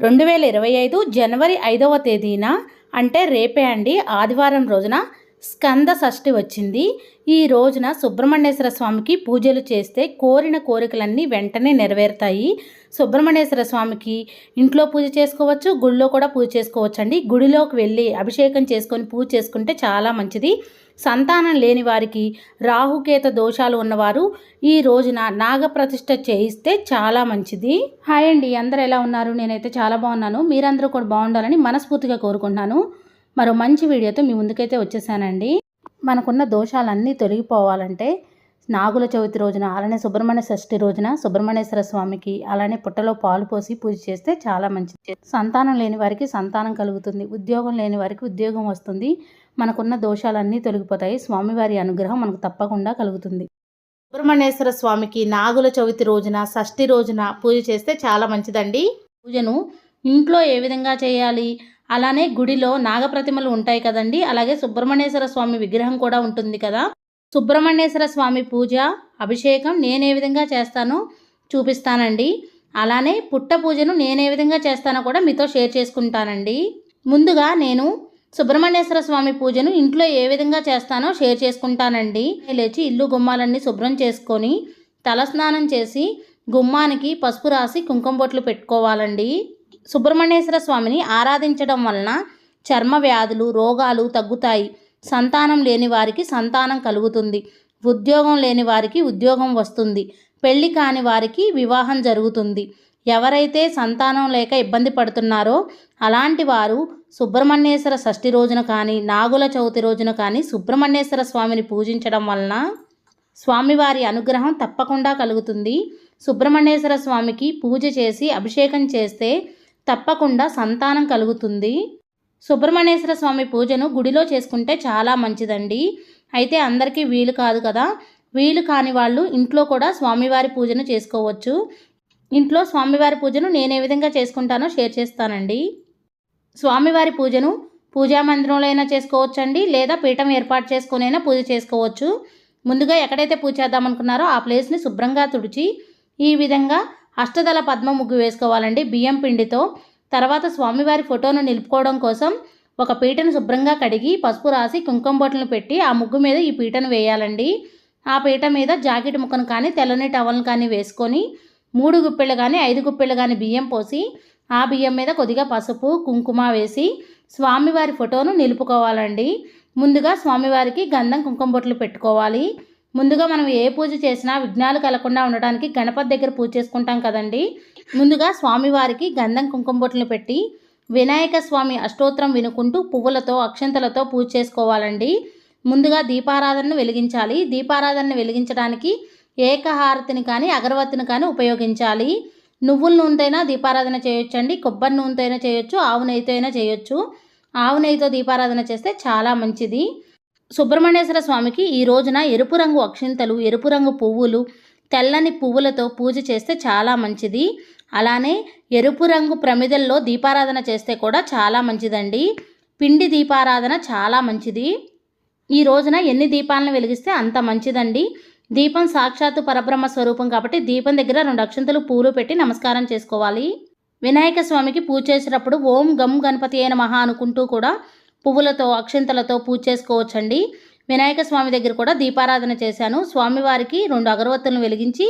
రెండు వేల ఇరవై ఐదు జనవరి ఐదవ తేదీన అంటే రేపే అండి ఆదివారం రోజున స్కంద షష్ఠి వచ్చింది. ఈ రోజున సుబ్రహ్మణ్యేశ్వర స్వామికి పూజలు చేస్తే కోరిన కోరికలన్నీ వెంటనే నెరవేరుతాయి. సుబ్రహ్మణ్యేశ్వర స్వామికి ఇంట్లో పూజ చేసుకోవచ్చు గుడిలో కూడా పూజ చేసుకోవచ్చు అండి గుడిలోకి వెళ్ళి అభిషేకం చేసుకొని పూజ చేసుకుంటే చాలా మంచిది. సంతానం లేని వారికి రాహుకేత దోషాలు ఉన్నవారు ఈ రోజున నాగప్రతిష్ఠ చేయిస్తే చాలా మంచిది. హాయ్ అండి అందరు ఎలా ఉన్నారు? నేనైతే చాలా బాగున్నాను. మీరందరూ కూడా బాగుండాలని మనస్ఫూర్తిగా కోరుకుంటున్నాను. మరో మంచి వీడియోతో మీ ముందుకైతే వచ్చేసానండి. మనకున్న దోషాలన్నీ తొలగిపోవాలంటే నాగుల చవితి రోజున అలానే సుబ్రహ్మణ్య షష్ఠి రోజున సుబ్రహ్మణ్యేశ్వర స్వామికి అలానే పుట్టలో పాలు పోసి పూజ చేస్తే చాలా మంచిది. సంతానం లేని వారికి సంతానం కలుగుతుంది ఉద్యోగం లేని వారికి ఉద్యోగం వస్తుంది. మనకున్న దోషాలన్నీ తొలగిపోతాయి స్వామివారి అనుగ్రహం మనకు తప్పకుండా కలుగుతుంది. సుబ్రహ్మణ్యేశ్వర స్వామికి నాగుల చవితి రోజున షష్ఠి రోజున పూజ చేస్తే చాలా మంచిదండి. పూజను ఇంట్లో ఏ విధంగా చేయాలి? అలానే గుడిలో నాగప్రతిమలు ఉంటాయి కదండి. అలాగే సుబ్రహ్మణ్యేశ్వర స్వామి విగ్రహం కూడా ఉంటుంది కదా. సుబ్రహ్మణ్యేశ్వర స్వామి పూజ అభిషేకం నేను ఏ విధంగా చేస్తానో చూపిస్తానండి. అలానే పుట్ట పూజను నేను ఏ విధంగా చేస్తానో కూడా మీతో షేర్ చేసుకుంటానండి. ముందుగా నేను సుబ్రహ్మణ్యేశ్వర స్వామి పూజను ఇంట్లో ఏ విధంగా చేస్తానో షేర్ చేసుకుంటానండి. లేచి ఇల్లు గుమ్మాలన్నీ శుభ్రం చేసుకొని తలస్నానం చేసి గుమ్మానికి పసుపు రాసి కుంకుమ బొట్లు పెట్టుకోవాలండి. సుబ్రహ్మణ్యేశ్వర స్వామిని ఆరాధించడం వలన చర్మ వ్యాధులు రోగాలు తగ్గుతాయి. సంతానం లేని వారికి సంతానం కలుగుతుంది. ఉద్యోగం లేని వారికి ఉద్యోగం వస్తుంది. పెళ్ళి కాని వారికి వివాహం జరుగుతుంది. ఎవరైతే సంతానం లేక ఇబ్బంది పడుతున్నారో అలాంటి వారు సుబ్రహ్మణ్యేశ్వర షష్ఠి రోజున కానీ నాగుల చవితి రోజున కానీ సుబ్రహ్మణ్యేశ్వర స్వామిని పూజించడం వలన స్వామివారి అనుగ్రహం తప్పకుండా కలుగుతుంది. సుబ్రహ్మణ్యేశ్వర స్వామికి పూజ చేసి అభిషేకం చేస్తే తప్పకుండా సంతానం కలుగుతుంది. సుబ్రహ్మణ్యేశ్వర స్వామి పూజను గుడిలో చేసుకుంటే చాలా మంచిదండి. అయితే అందరికీ వీలు కాదు కదా. వీలు కాని వాళ్ళు ఇంట్లో కూడా స్వామివారి పూజను చేసుకోవచ్చు. ఇంట్లో స్వామివారి పూజను నేను ఏ విధంగా చేసుకుంటానో షేర్ చేస్తానండి. స్వామివారి పూజను పూజా మందిరంలో అయినా చేసుకోవచ్చండి లేదా పీఠం ఏర్పాటు చేసుకునైనా పూజ చేసుకోవచ్చు. ముందుగా ఎక్కడైతే పూజ చేద్దామనుకున్నారో ఆ ప్లేస్ని శుభ్రంగా తుడిచి ఈ విధంగా అష్టదళ పద్మ ముగ్గు వేసుకోవాలండి. బియ్యం పిండితో తర్వాత స్వామివారి ఫోటోను నిలుపుకోవడం కోసం ఒక పీటను శుభ్రంగా కడిగి పసుపు రాసి కుంకుమ బొట్టలను పెట్టి ఆ ముగ్గు మీద ఈ పీటను వేయాలండి. ఆ పీట మీద జాకెట్ ముక్కను కానీ తెల్లని టవల్ని కానీ వేసుకొని మూడు గుప్పెళ్ళు కానీ ఐదు గుప్పెళ్ళు కానీ బియ్యం పోసి ఆ బియ్యం మీద కొద్దిగా పసుపు కుంకుమ వేసి స్వామివారి ఫోటోను నిలుపుకోవాలండి. ముందుగా స్వామివారికి గంధం కుంకుమ బొట్లు పెట్టుకోవాలి. ముందుగా మనం ఏ పూజ చేసినా విఘ్నాలు కలగకుండా ఉండడానికి గణపతి దగ్గర పూజ చేసుకుంటాం కదండి. ముందుగా స్వామివారికి గంధం కుంకుమ బొట్లు పెట్టి వినాయక స్వామి అష్టోత్తరం వినుకుంటూ పువ్వులతో అక్షంతలతో పూజ చేసుకోవాలండి. ముందుగా దీపారాధనను వెలిగించాలి. దీపారాధనను వెలిగించడానికి ఏకహారతిని కానీ అగరవత్తిని కానీ ఉపయోగించాలి. నువ్వుల నూనెతైనా దీపారాధన చేయొచ్చండి. కొబ్బరి నూనెతోనైనా చేయొచ్చు. ఆవు నెయ్యితో అయినా చేయొచ్చు. ఆవు నెయ్యితో దీపారాధన చేస్తే చాలా మంచిది. సుబ్రహ్మణ్యేశ్వర స్వామికి ఈ రోజున ఎరుపు రంగు అక్షింతలు ఎరుపు రంగు పువ్వులు తెల్లని పువ్వులతో పూజ చేస్తే చాలా మంచిది. అలానే ఎరుపు రంగు ప్రమిదల్లో దీపారాధన చేస్తే కూడా చాలా మంచిదండి. పిండి దీపారాధన చాలా మంచిది. ఈ రోజున ఎన్ని దీపాలను వెలిగిస్తే అంత మంచిదండి. దీపం సాక్షాత్తు పరబ్రహ్మ స్వరూపం కాబట్టి దీపం దగ్గర రెండు అక్షంతలు పూలు పెట్టి నమస్కారం చేసుకోవాలి. వినాయక స్వామికి పూజ చేసేటప్పుడు ఓం గమ్ గణపతి అయిన మహా అనుకుంటూ కూడా పువ్వులతో అక్షంతలతో పూజ చేసుకోవచ్చండి. వినాయక స్వామి దగ్గర కూడా దీపారాధన చేశాను. స్వామివారికి రెండు అగరవత్తులను వెలిగించి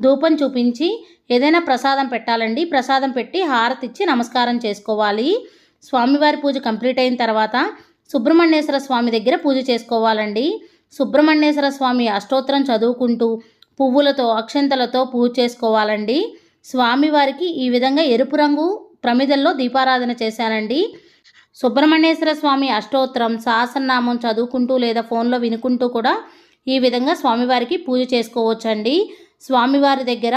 ధూపం చూపించి ఏదైనా ప్రసాదం పెట్టాలండి. ప్రసాదం పెట్టి హారతి ఇచ్చి నమస్కారం చేసుకోవాలి. స్వామివారి పూజ కంప్లీట్ అయిన తర్వాత సుబ్రహ్మణ్యేశ్వర స్వామి దగ్గర పూజ చేసుకోవాలండి. సుబ్రహ్మణ్యేశ్వర స్వామి అష్టోత్తరం చదువుకుంటూ పువ్వులతో అక్షంతలతో పూజ చేసుకోవాలండి. స్వామివారికి ఈ విధంగా ఎరుపు రంగు ప్రమిదల్లో దీపారాధన చేశానండి. సుబ్రహ్మణ్యేశ్వర స్వామి అష్టోత్తరం సహస్రనామం చదువుకుంటూ లేదా ఫోన్లో వినుకుంటూ కూడా ఈ విధంగా స్వామివారికి పూజ చేసుకోవచ్చండి. స్వామివారి దగ్గర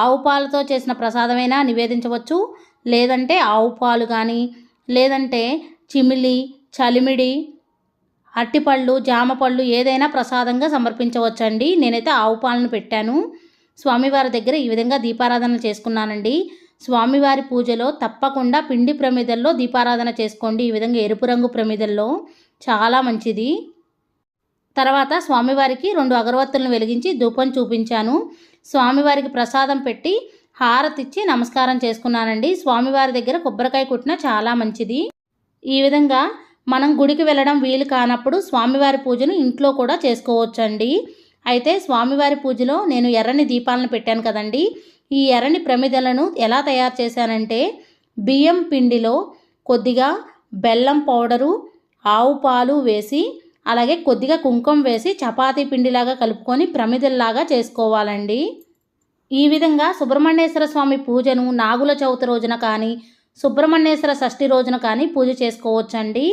ఆవు పాలతో చేసిన ప్రసాదమైనా నివేదించవచ్చు. లేదంటే ఆవు పాలు కానీ లేదంటే చిమిలి చలిమిడి అట్టిపళ్ళు జామపళ్ళు ఏదైనా ప్రసాదంగా సమర్పించవచ్చండి. నేనైతే ఆవు పాలను పెట్టాను. స్వామివారి దగ్గర ఈ విధంగా దీపారాధన చేసుకున్నానండి. స్వామివారి పూజలో తప్పకుండా పిండి ప్రమిదల్లో దీపారాధన చేసుకోండి. ఈ విధంగా ఎరుపు రంగు ప్రమిదల్లో చాలా మంచిది. తర్వాత స్వామివారికి రెండు అగరవత్తులను వెలిగించి ధూపం చూపించాను. స్వామివారికి ప్రసాదం పెట్టి హారతిచ్చి నమస్కారం చేసుకున్నానండి. స్వామివారి దగ్గర కొబ్బరికాయ కుట్టిన చాలా మంచిది. ఈ విధంగా మనం గుడికి వెళ్ళడం వీలు కానప్పుడు స్వామివారి పూజను ఇంట్లో కూడా చేసుకోవచ్చండి. అయితే స్వామివారి పూజలో నేను ఎర్రని దీపాలను పెట్టాను కదండి. ఈ ఎర్రని ప్రమిదలను ఎలా తయారు చేశానంటే బియ్యం పిండిలో కొద్దిగా బెల్లం పౌడరు ఆవు పాలు వేసి అలాగే కొద్దిగా కుంకుమ వేసి చపాతీ పిండిలాగా కలుపుకొని ప్రమిదల్లాగా చేసుకోవాలండి. ఈ విధంగా సుబ్రహ్మణ్యేశ్వర స్వామి పూజను నాగుల చవితి రోజున కానీ సుబ్రహ్మణ్యేశ్వర షష్ఠి రోజున కానీ పూజ చేసుకోవచ్చండి.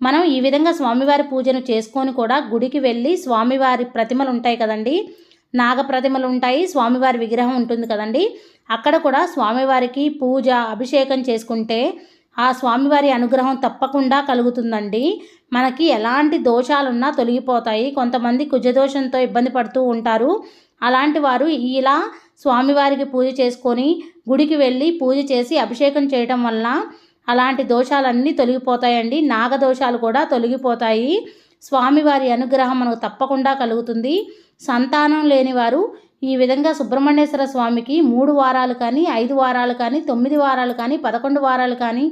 మనం ఈ విధంగా స్వామివారి పూజను చేసుకొని కూడా గుడికి వెళ్ళి స్వామివారి ప్రతిమలు ఉంటాయి కదండి నాగ ప్రతిమలు ఉంటాయి స్వామివారి విగ్రహం ఉంటుంది కదండి. అక్కడ కూడా స్వామివారికి పూజ అభిషేకం చేసుకుంటే ఆ స్వామివారి అనుగ్రహం తప్పకుండా కలుగుతుందండి. మనకి ఎలాంటి దోషాలున్నా తొలగిపోతాయి. కొంతమంది కుజదోషంతో ఇబ్బంది పడుతూ ఉంటారు. అలాంటి వారు ఇలా స్వామివారికి పూజ చేసుకొని గుడికి వెళ్ళి పూజ చేసి అభిషేకం చేయటం వలన అలాంటి దోషాలన్నీ తొలగిపోతాయండి. నాగదోషాలు కూడా తొలగిపోతాయి. స్వామివారి అనుగ్రహం మనకు తప్పకుండా కలుగుతుంది. సంతానం లేనివారు ఈ విధంగా సుబ్రహ్మణ్యేశ్వర స్వామికి మూడు వారాలు కానీ ఐదు వారాలు కానీ తొమ్మిది వారాలు కానీ పదకొండు వారాలు కానీ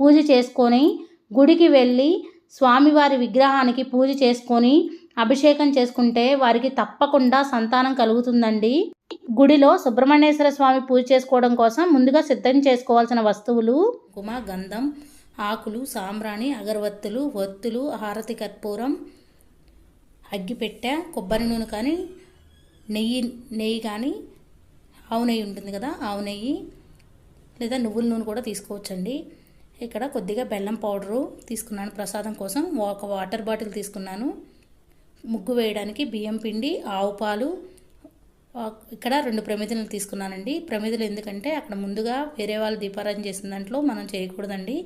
పూజ చేసుకొని గుడికి వెళ్ళి స్వామివారి విగ్రహానికి పూజ చేసుకొని అభిషేకం చేసుకుంటే వారికి తప్పకుండా సంతానం కలుగుతుందండి. గుడిలో సుబ్రహ్మణ్యేశ్వర స్వామి పూజ చేసుకోవడం కోసం ముందుగా సిద్ధం చేసుకోవాల్సిన వస్తువులు కుమ గంధం ఆకులు సాంబ్రాణి అగరవత్తులు ఒత్తులు హారతి కర్పూరం అగ్గిపెట్ట కొబ్బరి నూనె కానీ నెయ్యి నెయ్యి కానీ ఆవు నెయ్యి ఉంటుంది కదా ఆవు నెయ్యి లేదా నువ్వుల నూనె కూడా తీసుకోవచ్చండి. ఇక్కడ కొద్దిగా బెల్లం పౌడరు తీసుకున్నాను ప్రసాదం కోసం. ఒక వాటర్ బాటిల్ తీసుకున్నాను. ముగ్గు వేయడానికి బియ్యం పిండి ఆవు పాలు ఇక్కడ రెండు ప్రమిదలు తీసుకున్నానండి. ప్రమిదలు ఎందుకంటే అక్కడ ముందుగా వేరే వాళ్ళు దీపారాధన చేసిన దాంట్లో మనం చేయకూడదండి.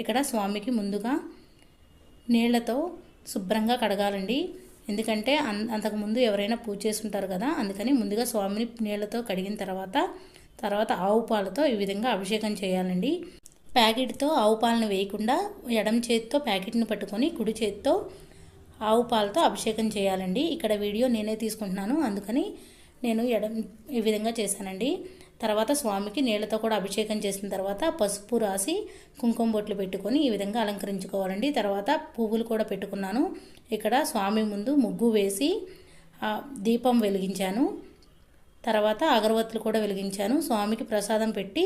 ఇక్కడ స్వామికి ముందుగా నీళ్ళతో శుభ్రంగా కడగాలండి. ఎందుకంటే అంతకుముందు ఎవరైనా పూజ చేసుంటారు కదా అందుకని ముందుగా స్వామిని నీళ్ళతో కడిగిన తర్వాత తర్వాత ఆవు పాలతో ఈ విధంగా అభిషేకం చేయాలండి. ప్యాకెట్తో ఆవు పాలను వేయకుండా ఎడం చేతితో ప్యాకెట్ని పట్టుకొని కుడి చేతితో ఆవు పాలతో అభిషేకం చేయాలండి. ఇక్కడ వీడియో నేనే తీసుకుంటున్నాను అందుకని నేను ఎడం ఈ విధంగా చేశానండి. తర్వాత స్వామికి నీళ్ళతో కూడా అభిషేకం చేసిన తర్వాత పసుపు రాసి కుంకుమ బొట్లు పెట్టుకొని ఈ విధంగా అలంకరించుకోవాలండి. తర్వాత పువ్వులు కూడా పెట్టుకున్నాను. ఇక్కడ స్వామి ముందు ముగ్గు వేసి దీపం వెలిగించాను. తర్వాత అగరవత్తులు కూడా వెలిగించాను. స్వామికి ప్రసాదం పెట్టి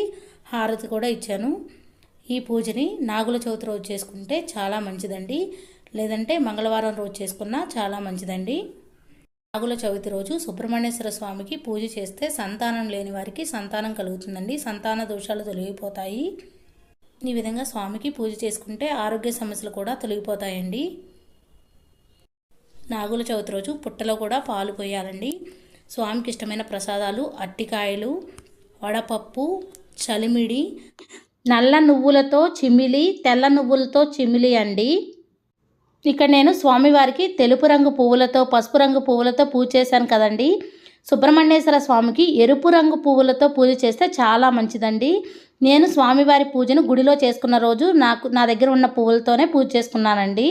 హారతి కూడా ఇచ్చాను. ఈ పూజని నాగుల చవితి రోజు చేసుకుంటే చాలా మంచిదండి. లేదంటే మంగళవారం రోజు చేసుకున్నా చాలా మంచిదండి. నాగుల చవితి రోజు సుబ్రహ్మణ్యేశ్వర స్వామికి పూజ చేస్తే సంతానం లేని వారికి సంతానం కలుగుతుందండి. సంతాన దోషాలు తొలగిపోతాయి. ఈ విధంగా స్వామికి పూజ చేసుకుంటే ఆరోగ్య సమస్యలు కూడా తొలగిపోతాయండి. నాగుల చవితి రోజు పుట్టలో కూడా పాలు పోయాలండి. స్వామికి ఇష్టమైన ప్రసాదాలు అట్టికాయలు వడపప్పు చలిమిడి నల్ల నువ్వులతో చిమిలి తెల్ల నువ్వులతో చిమిలి అండి. ఇక్కడ నేను స్వామివారికి తెలుపు రంగు పువ్వులతో పసుపు రంగు పువ్వులతో పూజ చేశాను కదండి. సుబ్రహ్మణ్యేశ్వర స్వామికి ఎరుపు రంగు పువ్వులతో పూజ చేస్తే చాలా మంచిదండి. నేను స్వామివారి పూజను గుడిలో చేసుకున్న రోజు నాకు నా దగ్గర ఉన్న పువ్వులతోనే పూజ చేసుకున్నానండి.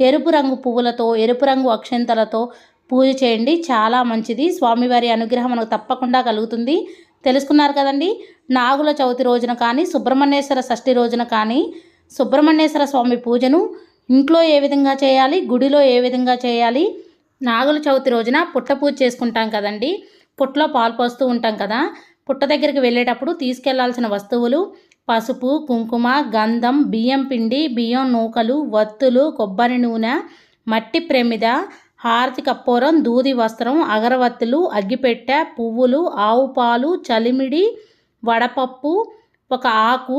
ఎరుపు రంగు పువ్వులతో ఎరుపు రంగు అక్షంతలతో పూజ చేయండి. చాలా మంచిది. స్వామివారి అనుగ్రహం మనకు తప్పకుండా కలుగుతుంది. తెలుసుకున్నారు కదండి? నాగుల చవితి రోజున కానీ సుబ్రహ్మణ్యేశ్వర షష్ఠి రోజున కానీ సుబ్రహ్మణ్యేశ్వర స్వామి పూజను ఇంట్లో ఏ విధంగా చేయాలి? గుడిలో ఏ విధంగా చేయాలి? నాగుల చవితి రోజున పుట్ట పూజ చేసుకుంటాం కదండి. పుట్టలో పాలు పోస్తూ ఉంటాం కదా. పుట్ట దగ్గరికి వెళ్ళేటప్పుడు తీసుకెళ్ళాల్సిన వస్తువులు పసుపు కుంకుమ గంధం బియ్యం పిండి బియ్యం నూకలు వత్తులు కొబ్బరి నూనె మట్టి ప్రమిద హారతి కప్పూరం దూది వస్త్రం అగరవత్తులు అగ్గిపెట్టె పువ్వులు ఆవు పాలు చలిమిడి వడపప్పు ఒక ఆకు.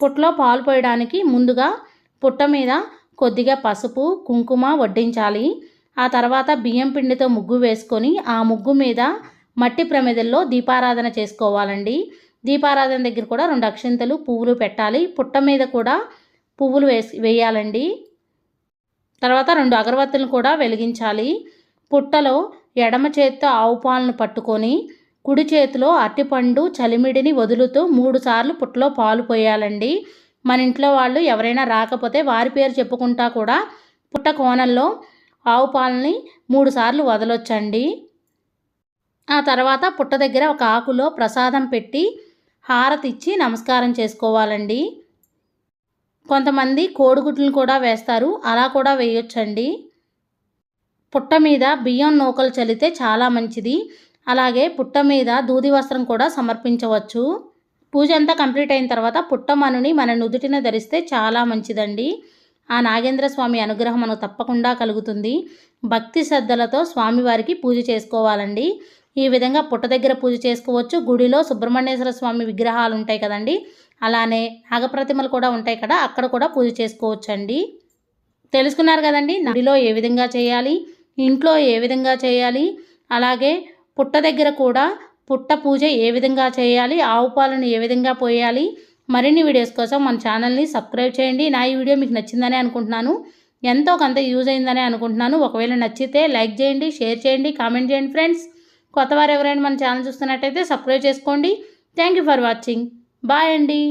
పుట్టలో పాలు పోయడానికి ముందుగా పుట్ట మీద కొద్దిగా పసుపు కుంకుమ వడ్డించాలి. ఆ తర్వాత బియ్యం పిండితో ముగ్గు వేసుకొని ఆ ముగ్గు మీద మట్టి ప్రమిదల్లో దీపారాధన చేసుకోవాలండి. దీపారాధన దగ్గర కూడా రెండు అక్షింతలు పువ్వులు పెట్టాలి. పుట్ట మీద కూడా పువ్వులు వేసి వేయాలండి. తర్వాత రెండు అగరబత్తులను కూడా వెలిగించాలి. పుట్టలో ఎడమ చేతితో ఆవు పాలను పట్టుకొని కుడి చేతిలో అరటిపండు చలిమిడిని వదులుతూ మూడు సార్లు పుట్టలో పాలు పోయాలండి. మన ఇంట్లో వాళ్ళు ఎవరైనా రాకపోతే వారి పేరు చెప్పుకుంటా కూడా పుట్ట కోణంలో ఆవు పాలని మూడుసార్లు వదలొచ్చండి. ఆ తర్వాత పుట్ట దగ్గర ఒక ఆకులో ప్రసాదం పెట్టి హారతి ఇచ్చి నమస్కారం చేసుకోవాలండి. కొంతమంది కోడిగుడ్లను కూడా వేస్తారు అలా కూడా వేయొచ్చండి. పుట్ట మీద బియ్యం నూకలు చల్లితే చాలా మంచిది. అలాగే పుట్ట మీద దూది వస్త్రం కూడా సమర్పించవచ్చు. పూజ అంతా కంప్లీట్ అయిన తర్వాత పుట్టమనుని మన నుదుటిన ధరిస్తే చాలా మంచిదండి. ఆ నాగేంద్ర స్వామి అనుగ్రహం మనకు తప్పకుండా కలుగుతుంది. భక్తి శ్రద్ధలతో స్వామివారికి పూజ చేసుకోవాలండి. ఈ విధంగా పుట్ట దగ్గర పూజ చేసుకోవచ్చు. గుడిలో సుబ్రహ్మణ్యేశ్వర స్వామి విగ్రహాలు ఉంటాయి కదండి. అలానే నాగప్రతిమలు కూడా ఉంటాయి కదా అక్కడ కూడా పూజ చేసుకోవచ్చు అండి తెలుసుకున్నారు కదండి గుడిలో ఏ విధంగా చేయాలి ఇంట్లో ఏ విధంగా చేయాలి అలాగే పుట్ట దగ్గర కూడా పుట్ట పూజ ఏ విధంగా చేయాలి ఆవు పాలను ఏ విధంగా పోయాలి మరిన్ని వీడియోస్ కోసం మన ఛానల్ని సబ్స్క్రైబ్ చేయండి. నా ఈ వీడియో మీకు నచ్చిందని అనుకుంటున్నాను. ఎంతో కొంత యూజ్ అయిందని అనుకుంటున్నాను. ఒకవేళ నచ్చితే లైక్ చేయండి షేర్ చేయండి కామెంట్ చేయండి ఫ్రెండ్స్. కొత్తవారు ఎవరైనా మన ఛానల్ చూస్తున్నట్టయితే సబ్స్క్రైబ్ చేసుకోండి. Thank you for watching. Bye అండి.